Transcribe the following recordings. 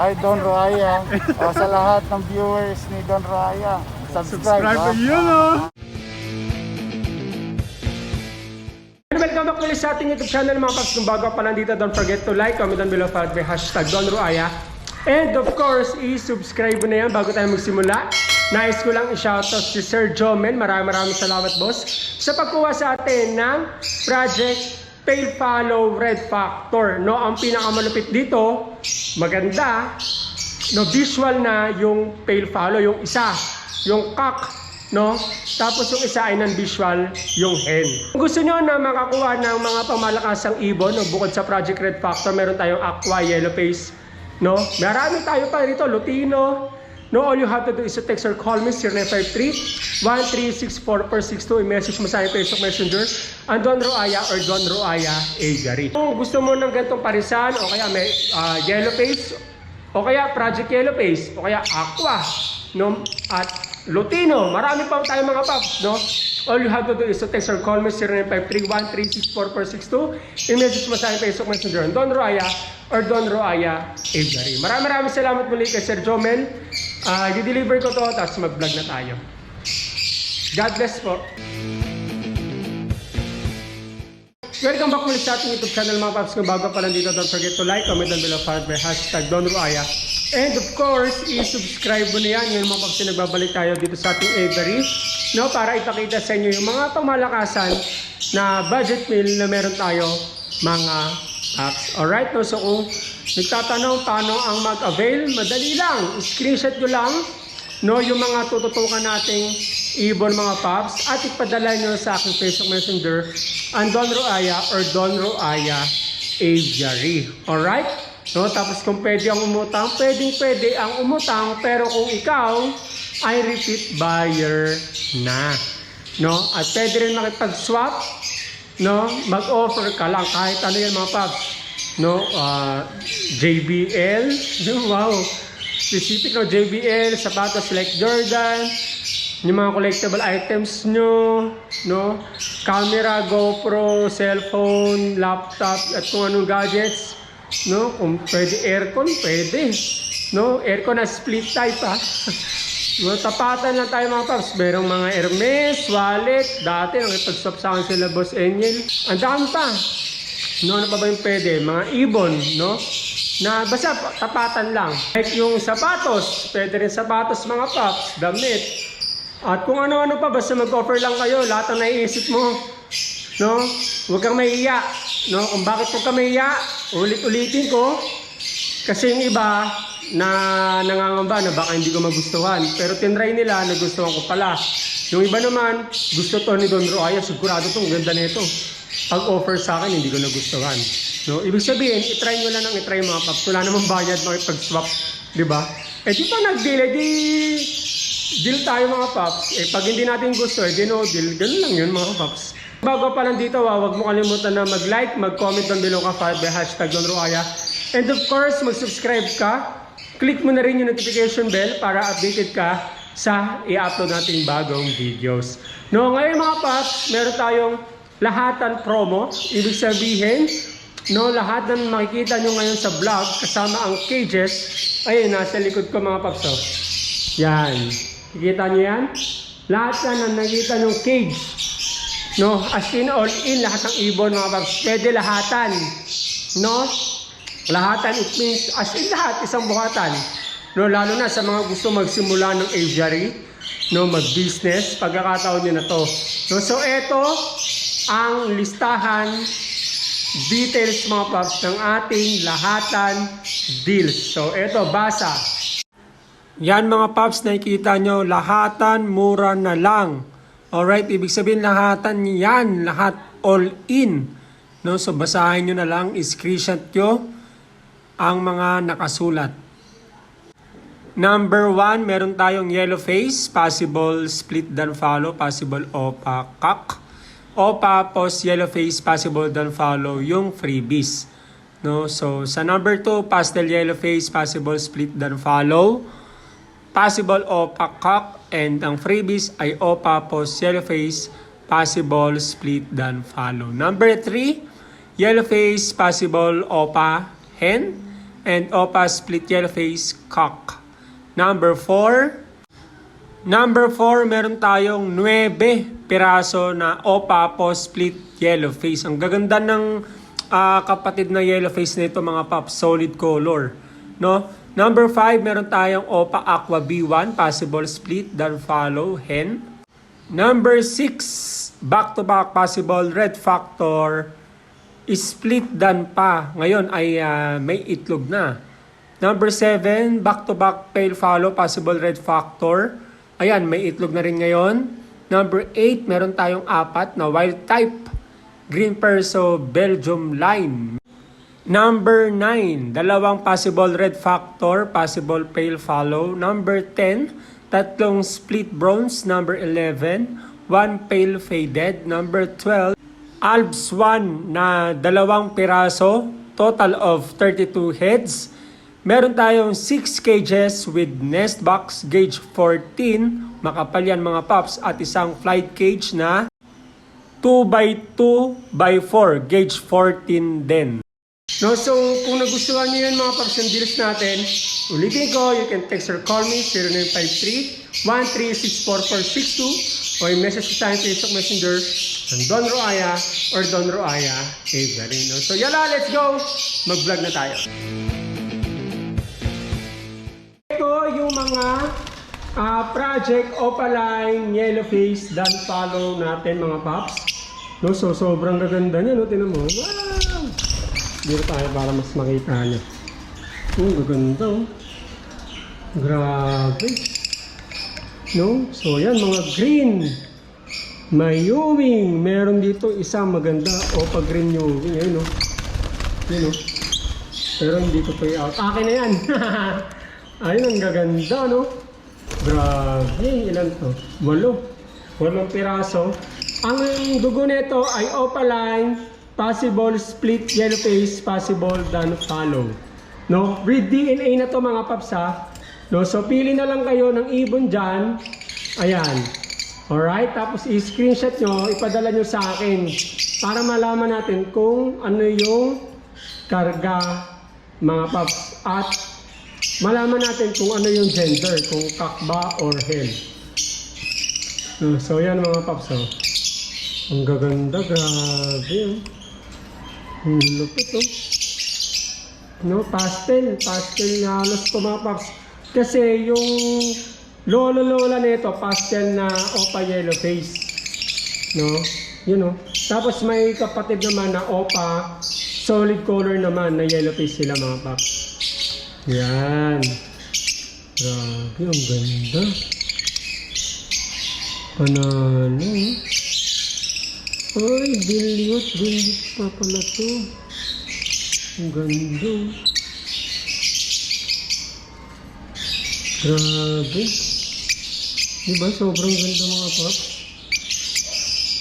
Hi Don Raya. o, sa lahat ng viewers ni Don Raya, subscribe. Subscribe ha? to oh. And welcome back ulit sa ating YouTube channel mga paps. Kung bago pa lang dito, don't forget to like, comment down below, follow by hashtag Don Ruaya. And of course, i-subscribe mo na yan bago tayo magsimula. Nais ko lang i-shoutout si Sir Jomel. Maraming maraming salamat boss sa pagkuha sa atin ng Project Pale Follow Red Factor. No, ang pinakamalupit dito, maganda, no, visual na yung pale follow, yung isa, yung cock, no? Tapos yung isa ay non-visual, yung hen. Kung gusto nyo na makakuha ng mga pamalakasang ibon, no, bukod sa Project Red Factor, meron tayong Aqua, Yellow Face, no? Marami tayo pa rito, Lutino, No, all you have to do is to text or call me 0953-1364462. I-message mo sa aking Facebook Messenger ang Don Roaya or Don Roaya Agari. Kung gusto mo ng gantong parisan o kaya may ah, yellow face o kaya Project Yellow Face o kaya Aqua no, at Lutino. Marami pa tayong mga paps, no? All you have to do is to text or call me 0953-1364462. I-message mo sa aking Facebook Messenger Don Roaya or Don Roaya Agari. Maraming maraming salamat muli kay Sir Jomel. Ah, i-deliver ko to, tapos mag-vlog na tayo. God bless po. Welcome back ulit sa ating YouTube channel mga paps. Kung bago pa lang dito, don't forget to like, comment down below, follow by hashtag Don Ruaya. And of course, i-subscribe mo na yan. Ngayon mga paps, nagbabalik tayo dito sa ating Avery. No, para ipakita sa inyo yung mga pamalakasan na budget meal na meron tayo mga paps. Alright, no? So kung nagtatanong paano ang mag-avail, madali lang. Screenshot nyo lang no, yung mga tututukan nating ibon mga paps at ipadala nyo sa aking Facebook Messenger ang Don Roaya or Don Roaya Aviary. Alright? No, tapos kung pwede ang umutang, pwedeng pwede ang umutang pero kung ikaw ay repeat buyer na. No? At pwede rin makipag-swap no? Mag-offer ka lang kahit ano yan mga paps. No? Ah, JBL. Wow. Specific no JBL, sapatos like Jordan, yung mga collectible items nyo, no? Camera, GoPro, cellphone, laptop, at kung anong gadgets, no? Kung pwede aircon, pwede. No? Aircon na split type ha. No, tapatan lang tayo mga paps. Merong mga Hermes, wallet. Dati nakipag-stop sa akin sila Boss Angel. Ang dami pa. No, ano pa ba yung pwede? Mga ibon, no? Na basta pa- tapatan lang. Like yung sapatos. Pwede rin sapatos mga paps. Damit. At kung ano-ano pa, basta mag-offer lang kayo. Lahat ng naiisip mo. No? Huwag kang mahiya. No? Kung bakit huwag kang mahiya, ulit-ulitin ko. Kasi yung iba na nangangamba na baka hindi ko magustuhan. Pero tinry nila, nagustuhan ko pala. Yung iba naman, gusto to ni Don Roaya, sigurado to, ang ganda nito. Pag offer sa akin, hindi ko nagustuhan. No? Ibig sabihin, itry nyo lang ng itry mga paps. Wala namang bayad makipag-swap. Di ba? Eh di pa nag-deal, eh di deal tayo mga paps. Eh pag hindi natin gusto, eh di no deal. Ganun lang yun mga paps. Bago pa lang dito, ah, huwag mo kalimutan na mag-like, mag-comment down below ka follow by hashtag Don Roaya. And of course, mag-subscribe ka. Click mo na rin yung notification bell para updated ka sa i-upload nating bagong videos. No, ngayon mga paps, meron tayong lahatan promo. Ibig sabihin, no, lahat ng makikita nyo ngayon sa vlog kasama ang cages. Ayun, nasa likod ko mga paps. Oh. Yan. Nakikita nyo yan? Lahat yan ang nakikita nyo cage. No, as in all in, lahat ng ibon mga paps. Pwede lahatan. No? Lahatan, it means as in lahat, isang buhatan. No, lalo na sa mga gusto magsimula ng aviary, no, mag-business, pagkakataon nyo na to. No, so eto ang listahan details mga paps ng ating lahatan deals. So eto, basa. Yan mga paps, nakikita nyo, lahatan, mura na lang. Alright, ibig sabihin lahatan yan, lahat all in. No, so basahin nyo na lang, screenshot nyo ang mga nakasulat. Number one, meron tayong yellow face, possible split dan follow, possible opa kak. Opa post yellow face, possible dan follow yung freebies. No, so sa number two, pastel yellow face, possible split dan follow possible opa cock and ang freebies ay opa post yellow face possible split dan follow. Number 3, yellow face possible opa hen and opa split yellow face cock. Number 4, Number 4, meron tayong 9 piraso na opa po split yellow face. Ang gaganda ng ah, kapatid na yellow face nito mga paps, solid color. No? Number 5, meron tayong opa aqua B1, possible split, then follow hen. Number 6, back to back possible red factor, split dan pa. Ngayon ay ah, may itlog na. Number 7, back to back pale follow, possible red factor. Ayan, may itlog na rin ngayon. Number 8, meron tayong apat na wild type. Green Perso Belgium Line. Number 9, dalawang possible red factor, possible pale follow. Number 10, tatlong split bronze. Number 11, one pale faded. Number 12, Alps 1 na dalawang piraso, total of 32 heads. Meron tayong 6 cages with nest box gauge 14, makapal yan mga pups, at isang flight cage na 2x2 by 4, gauge 14 din. No, so kung nagustuhan niyo yun mga paps yung deals natin, ulitin ko, you can text or call me 0953-1364-462 o yung message sa akin sa Facebook Messenger ng Don Roaya or Don Roaya Avery. No? So yala, let's go! Mag-vlog na tayo. Ito yung mga ah, project Opaline Yellow Face Dan follow natin mga paps. No, so sobrang gaganda niya, no? Tinan mo. Wow! Dito tayo para mas makita niyo. Oh, gaganda oh. Grabe. No? So yan, mga green. May Ewing. Meron dito isang maganda. Opa green Ewing. Ayun no. Yun no. Pero hindi ko pa i-out. Akin na yan. Ayun, ang gaganda no. Grabe. Ilan to? Walo. Walong piraso. Ang dugo nito ay opaline, possible split yellow face, possible dan follow. No? Read DNA na to mga paps ha. No? So pili na lang kayo ng ibon dyan. Ayan. Alright? Tapos i-screenshot nyo, ipadala nyo sa akin para malaman natin kung ano yung karga mga paps at malaman natin kung ano yung gender, kung kakba or hen. No, so yan mga paps oh. Ang gaganda, grabe oh. Ang lupit oh. No, pastel. Pastel na halos mga paps. Kasi yung lolo-lola nito, pastel na opa yellow face. No? Yun oh. Tapos may kapatid naman na opa solid color naman na yellow face sila mga paps. Yan. Grabe, ang ganda. Panalo. Ay, dilute. Dilute pa pala to. Ang ganda. Grabe. Diba? Sobrang ganda mga paps.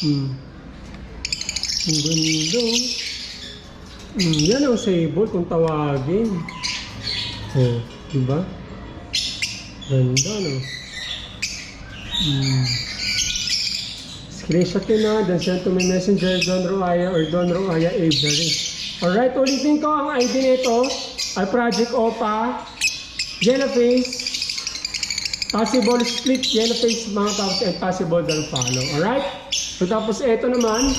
Hmm. Ang ganda. oh. Hmm, yan ang sable kung tawagin. Oh, diba? Ganda, no? Hmm. Screenshot yun na, then send to my messenger, Don Roaya or Don Roaya Avery. Alright, ulitin ko ang ID nito ay Project OPA, Yellow Face, Possible Split Yellow Face mga paps and Possible Follow. Alright? So tapos ito naman,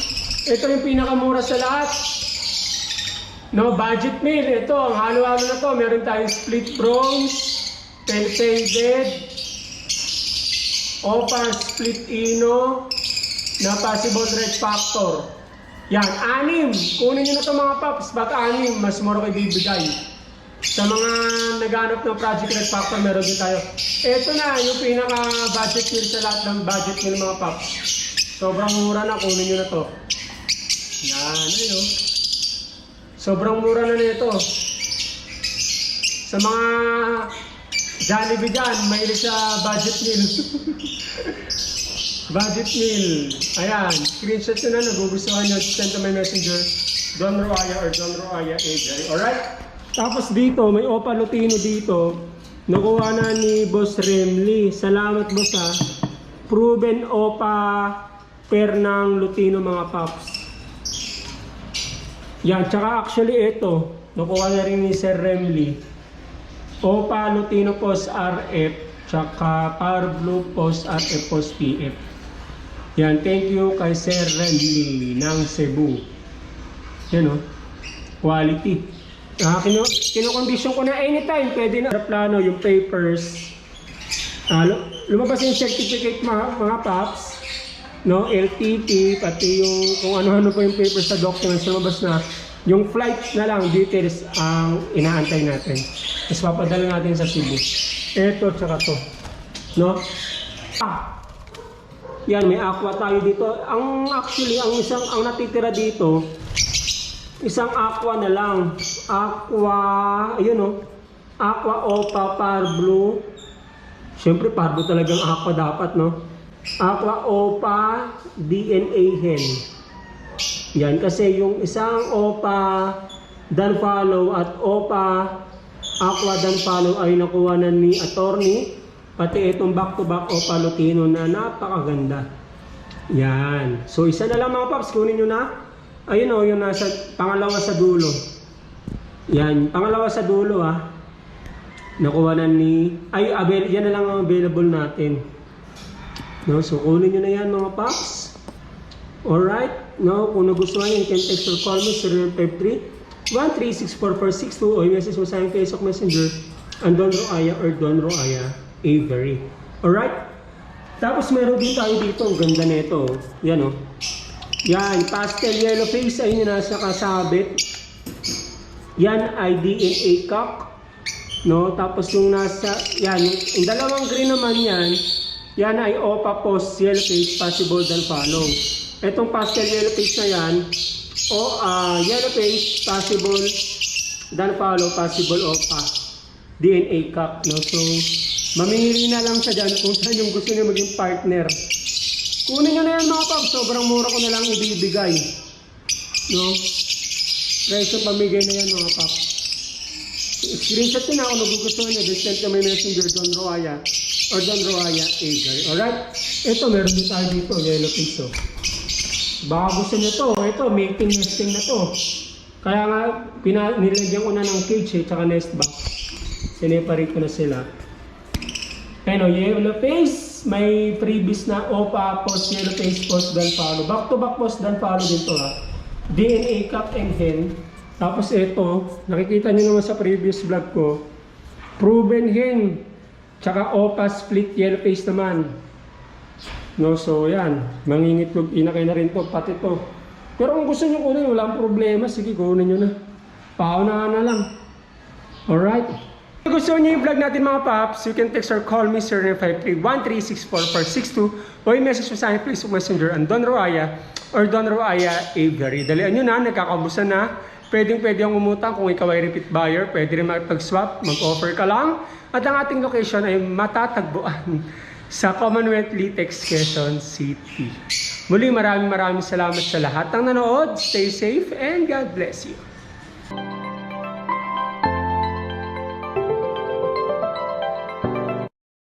ito yung pinakamura sa lahat. No, budget meal. Ito, ang halo-halo na to. Meron tayong split pen faded, opa split ino, na possible red factor. Yan, anim. Kunin nyo na to mga paps. Baka anim, mas mura kayo bibigay. Sa mga naghanap ng Project Red Factor, meron din tayo. Ito na, yung pinaka-budget meal sa lahat ng budget meal mga paps. Sobrang mura na, kunin nyo na to. Yan, ayun. Sobrang mura na nito. Sa mga Jollibee dyan, mahilig sa budget meal. budget meal. Ayan, screenshot nyo na, nagugustuhan nyo, send to my messenger, Don Roaya or Don Roaya Avery. Alright? Tapos dito, may Opa Lutino dito. Nakuha na ni Boss Remly. Salamat boss ha. Proven Opa per ng Lutino mga paps. Yan, tsaka actually ito, nakuha na rin ni Sir Remly. Opa Lutino Post RF, tsaka Power Blue Post RF Post PF. Yan, thank you kay Sir Remly ng Cebu. Yan o, quality. Ah, kino, kinokondisyon ko na anytime, pwede na. Plano, yung papers. Ah, lu- lumabas yung certificate mga, mga paps. No, LTT, pati yung kung ano-ano pa yung papers sa documents lumabas na. Yung flight na lang, details ang inaantay natin. Tapos papadala natin sa Cebu. Ito, tsaka to. No? Ah, yan, may aqua tayo dito. Ang actually, ang isang, ang natitira dito, isang aqua na lang. Aqua, ayun oh. Aqua Opa Par Blue. Siyempre, pardo talagang aqua dapat, no? Aqua Opa DNA Hen. Yan, kasi yung isang Opa Dan Follow at Opa Aqua Dan Follow ay nakuha na ni attorney. Pati itong back-to-back Opa Lutino na napakaganda. Yan. So, isa na lang mga paps, kunin nyo na. Ayun o, yung nasa pangalawa sa dulo. Yan, pangalawa sa dulo ah. Nakuha na ni... Ay, avail, yan na lang ang available natin. No, so kunin nyo na yan mga paps. Alright? No, kung nagustuhan nyo, you can text or call me 0953 1364462 o i-message mo sa aking Facebook Messenger ang Don Roaya or Don Roaya Avery. Alright? Tapos meron din tayo dito, ang ganda nito. Yan oh. Yan, pastel yellow face ay yung nasa kasabit. Yan ay DNA cock. No, tapos yung nasa, yan, yung, dalawang green naman yan, yan ay OPA post yellow face possible than follow. Etong pastel yellow face na yan, o ah, yellow face possible than follow possible OPA DNA cock. No? So, mamimili na lang siya dyan kung saan yung gusto niya maging partner. Kunin nyo na yan mga pag, sobrang mura ko na lang ibibigay. No? Presyo pamigay na yan mga pap. Screenshot nyo na kung nagugustuhan nyo. Then send ka may messenger Don Roaya or Don Roaya Avery. Alright? Ito, meron din tayo dito. Yellow piso. Baka gusto nyo to. Ito, mating nesting na to. Kaya nga, pina, nilagyan ko na ng cage eh, tsaka nest box. Sineparate ko na sila. Ano, yellow face, may freebies na OPA post, yellow face post, dan follow. Back to back post, dan follow din to ha. DNA cup and hen. Tapos ito, nakikita nyo naman sa previous vlog ko, proven hen. Tsaka OPA split yellow face naman. No, so yan, mangingitlog, inakay na rin to, pati to. Pero kung gusto nyo kunin, walang problema, sige kunin nyo na. Paunahan na lang. Alright? Kung gusto niyo yung vlog natin mga paps, you can text or call me 0953-1364462 o i-message mo sa akin Facebook Messenger ang Don Roaya or Don Roaya Avery. Dalian nyo na, nagkakabusan na. Pwedeng pwede ang umutang kung ikaw ay repeat buyer. Pwede rin makipag-swap, mag-offer ka lang. At ang ating location ay matatagpuan sa Commonwealth Litex, Quezon City. Muli maraming maraming salamat sa lahat ng nanood. Stay safe and God bless you.